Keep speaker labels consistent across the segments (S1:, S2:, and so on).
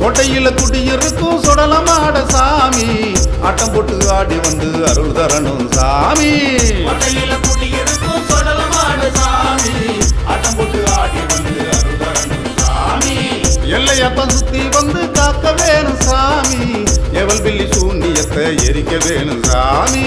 S1: கோட்டையில குடியிருக்கும் சுடலமாட சாமி. ஆட்டம் போட்டு ஆடி வந்து அருள் தரணும் சாமி.
S2: கோட்டையில குடியிருக்கும் சொடலமாடு சாமி. ஆட்டம் போட்டு ஆடி வந்து அருள் தரணும் சாமி.
S1: எல்லையத்தான் சுத்தி வந்து காக்க வேணும் சாமி. எவல் பில்லி சூன்யத்தை எரிக்க வேணும் சாமி.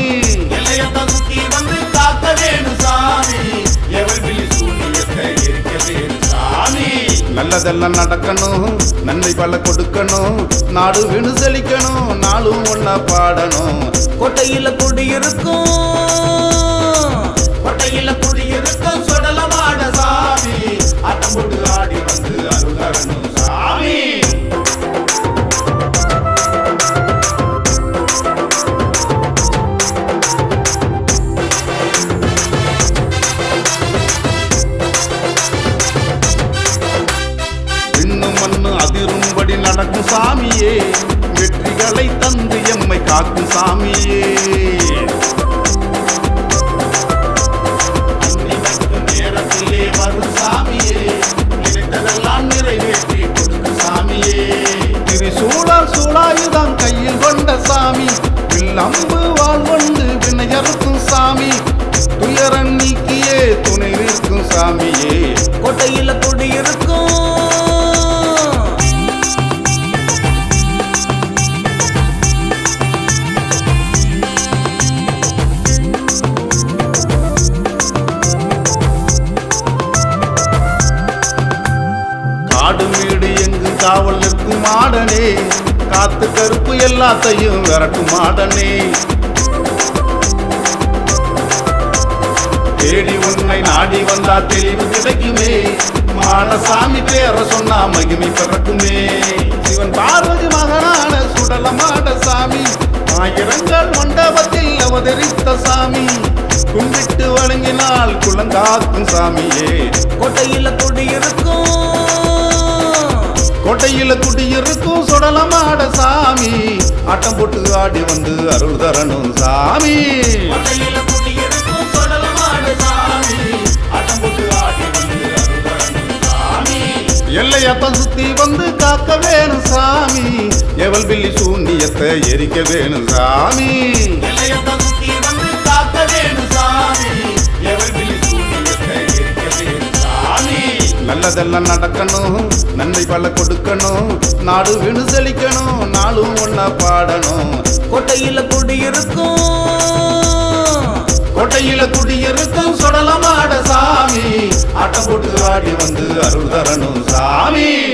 S1: நல்லதெல்லாம் நடக்கணும் நன்மை பல கொடுக்கணும் நாடு வினு செழிக்கணும் நாளும் ஒன்னா பாடணும்.
S2: கோட்டையில குடியிருக்கும் கோட்டையில குடியிருக்கும்.
S1: அதிரும்படி சாமியே வெற்றிகளை தந்து எம்மை காக்கு சாமியே.
S2: அன்னி நேரத்திலே வரும் சாமியே நினைத்ததெல்லாம் நிறைவேற்றி கொடுக்கும் சாமியே.
S1: திரிசூழல் சூழாயுதம் கையில் கொண்ட சாமி வில்லம்பு வாழ் கொண்டு வினையறுக்கும் சாமி. துயரன் நீக்கியே எங்கு மாடனே காத்து கருப்பு எல்லாத்தையும் விரட்டும் மாடனே தேடி உன்னை நாடி வந்தா தெளிவு கிடைக்குமே. மாடசாமி பேர சொன்னா மகிமை பிறக்குமே. இவன் பார்வதி மகனான சுடல மாட சாமி. ஆயிரங்கள் மண்டபத்தில் அவதரித்த சாமி. கும்பிட்டு வணங்கினால் குளங்காக்கும் சாமியே.
S2: கோட்டையில் கொடி இருக்கும்.
S1: கோட்டையில குடியிருக்கும் போட்டு ஆடி வந்து அருள் தரணும் சாமி.
S2: ஆட்டம் போட்டு ஆடி வந்து அருள் தரணும் சாமி.
S1: எல்லையத்தான் சுத்தி வந்து காக்க வேணும் சாமி. எவல் பில்லி சூன்யத்தை எரிக்க வேணும் சாமி.
S2: எல்லையத்தான் சுத்தி வந்து காக்க வேணும் சாமி.
S1: நல்லதெல்லாம் நடக்கணும். நன்மை பல கொடுக்கணும். நாடு வினு செழிக்கணும். நாளும் ஒன்னா பாடணும்.
S2: கோட்டையில குடியிருக்கும்
S1: கோட்டையில குடியிருக்கும் சுடலமாட சாமி. ஆட்டம் போட்டு ஆடி வந்து அருள் தரணும் சாமி.